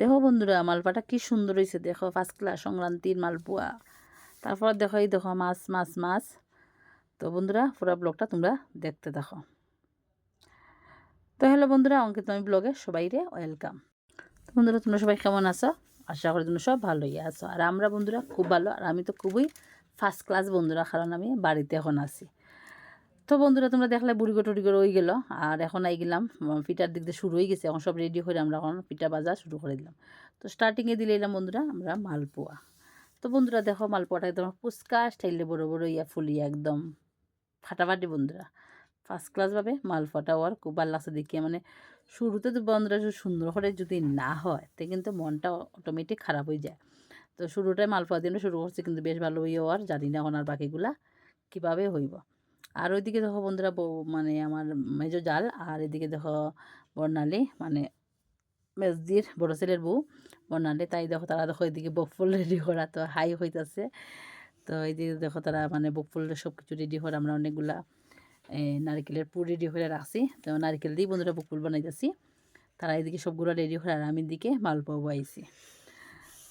দেখো বন্ধুরা, মালপাটা কি সুন্দর হয়েছে দেখো ফার্স্ট ক্লাস সংক্রান্তির মালপোয়া। তারপর দেখো, এই দেখো, মাছ মাছ মাছ। তো বন্ধুরা, পুরো ব্লগটা তোমরা দেখতে দেখো। তো হ্যালো বন্ধুরা, অঙ্কিত আমি ব্লগে সবাইরে ওয়েলকাম তো বন্ধুরা, তোমরা সবাই কেমন আছো? আশা করি তোমরা সব ভালোই আছো। আর আমরা বন্ধুরা খুব ভালো, আর আমি তো খুবই ফার্স্ট ক্লাস বন্ধুরা, কারণ আমি বাড়িতে এখন আছি। তো বন্ধুরা, তোমরা দেখলে বুড়িগো টুড়িগো রয়ে গেল। আর এখন আই গেলাম পিঠার দিক দিয়ে শুরু হয়ে গেছে। এখন সব রেডি করে আমরা এখন পিঠা বাজা শুরু করে দিলাম। তো স্টার্টিংয়ে দিলে এলাম বন্ধুরা, আমরা মালপোয়া। তো বন্ধুরা, দেখো মালপোয়াটা একদম ফুচকা স্টাইলে বড় বড় ইয়া ফুলিয়া একদম ফাটাফাটি বন্ধুরা। ফার্স্ট ক্লাসভাবে মালপোয়াটা আর খুব ভালো লাগছে দেখিয়ে মানে শুরুতে তো বন্ধুরা সুন্দর করে যদি না হয়, তো কিন্তু মনটা অটোমেটিক খারাপ হয়ে যায়। তো শুরুটাই মালপোয়া দিয়ে শুরু করছি, কিন্তু বেশ ভালো হইও আর জানি না এখন আর বাকিগুলা কীভাবে হইব। আর ওইদিকে দেখো বন্ধুরা মানে আমার মেজো জাল, আর এদিকে দেখো বর্ণালী মানে মেজদির, বড় ছেলের বউ, বর্ণালী। তাই দেখো তারা দেখো এদিকে বকফুল রেডি করা, তো হাই হইতাছে। তো এইদিকে দেখো তারা মানে বকফুল সব কিছু রেডি করে, আমরা অনেকগুলা নারকেলের পুর রেডি করে রাখছি। তো নারকেল দিয়ে বন্ধুরা বকফুল বানাইতেছি। তারা এদিকে সবগুলো রেডি করে আর আমি দিকে মালপোয়া বইছি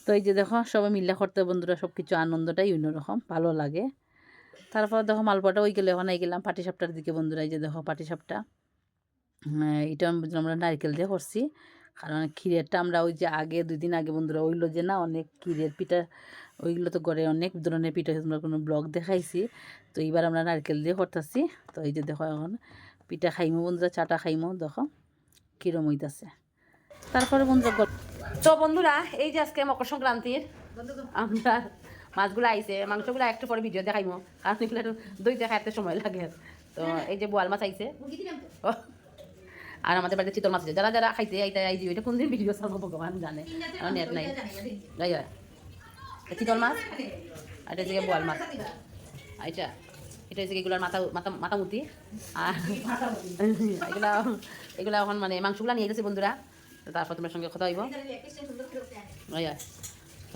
তো এই যে দেখো সবাই মিল্লা করতে বন্ধুরা সব কিছু আনন্দটাই অন্যরকম, ভালো লাগে। তারপর দেখো মালপোয়াটা ওই গেলে ওখানে গেলাম পাটি সাপটার দিকে, বন্ধুরা, এই যে দেখো পাটি সাপটা। এটা আমরা নারকেল দিয়ে করছি। কারণ ক্ষীরেরটা আমরা ওই যে আগে, দুই দিন আগে বন্ধুরা ওইগুলো যে না অনেক ক্ষীরের পিঠা, ওইগুলো তো করে অনেক ধরনের পিঠা তোমরা কোনো ব্লগ দেখাইছি। তো এইবার আমরা নারকেল দিয়ে করতেছি। তো এই যে দেখো এখন পিঠা খাইমো বন্ধুরা, চাটা খাইমো, দেখো কিরম হইতাছে। তারপরে বন্ধুরা তো বন্ধুরা, এই যে আজকে মকর সংক্রান্তির, আমরা মাছগুলো আইছে, মাংসগুলো একটু পরে ভিডিও দেখাইমো। কারণ এগুলো একটু দই দেখাতে সময় লাগে। তো এই যে বোয়াল মাছ আইছে। আর আমাদের বাড়িতে চিতল মাছ আছে। যারা যারা খাইতে আইতে আই যে কোন দিন ভিডিও ছাড়বো ভগবান জানে। আমার নেট নাই। যাই হয় চিতল মাছ, আর এটা হচ্ছে বোয়াল মাছ। এটা এটা হচ্ছে এগুলোর মাথা মাথা মাথামুতি আর এগুলা এগুলা এখন মানে মাংসগুলা নিয়ে গেছে বন্ধুরা। তারপর তোমার সঙ্গে কথা হইব।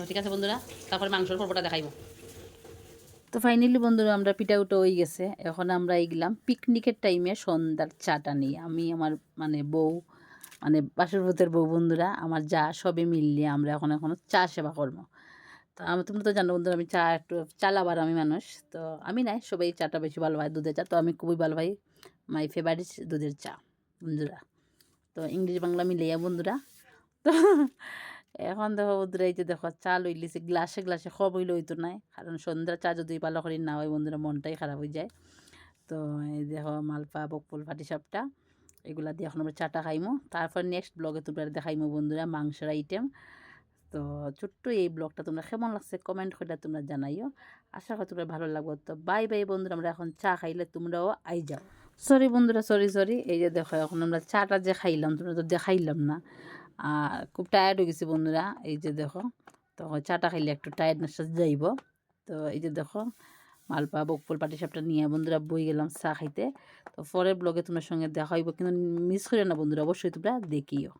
তো ঠিক আছে বন্ধুরা, তারপরে মাংসর পর্বটা দেখাইব। তো ফাইনালি বন্ধুরা, আমরা পিঠা উঠে হয়ে গেছে। এখন আমরা এইগলাম পিকনিকের টাইমে সন্ধ্যার চাটা নিই আমি আমার মানে বউ মানে বাসর ভূতের বউ বন্ধুরা, আমার যা সবে মিললে আমরা এখন এখনও চা সেবা করব। তো আমি, তোমরা তো জানো বন্ধুরা, আমি চা একটু চালাবার আমি মানুষ। তো আমি নাই, সবাই চাটা বেশি ভালো পাই দুধের চা। তো আমি খুবই ভালো পাই মাই ফেভারিট দুধের চা, বন্ধুরা। তো ইংলিশ বাংলা মিলিয়া বন্ধুরা, তো এখন দেখো যে দেখো, চা লইলিছে, গ্লাসে গ্লাসে খব হইলে হইতো নাই। কারণ সন্ধ্যা চা যদি পালো করি না হয়, বন্ধুরা মনটাই খারাপ হয়ে যায়। তো এই দেখো, মালপা, বকপুল ফাটি সাপটা, এগুলা দিয়ে এখন আমরা চাটা খাইমো। তারপর নেক্সট ব্লগে তোমরা দেখাইমো বন্ধুরা মাংসের আইটেম তো ছোট্ট এই ব্লগটা তোমরা কেমন লাগছে কমেন্ট করে তোমরা জানাইও। আশা করি তোমরা ভালো লাগবে। তো বাই বাই বন্ধুরা, আমরা এখন চা খাইলে তোমরাও আই যাও। সরি বন্ধুরা সরি সরি এই যে দেখো, এখন আমরা চাটা যে খাইলাম, তোমরা তো দেখাইলাম না। আর খুব টায়ার্ড হয়ে গেছি বন্ধুরা। এই যে দেখো, তো চাটা খাইলে একটু টায়ার্ডনেস যাইব। তো এই যে দেখো, মালপা, বকফুল, পাটি সাপটা নিয়ে বন্ধুরা বই গেলাম চা খাইতে। তো পরের ব্লগে তোমার সঙ্গে দেখা হইব। কিন্তু মিস করে না বন্ধুরা, অবশ্যই তোমরা দেখিও।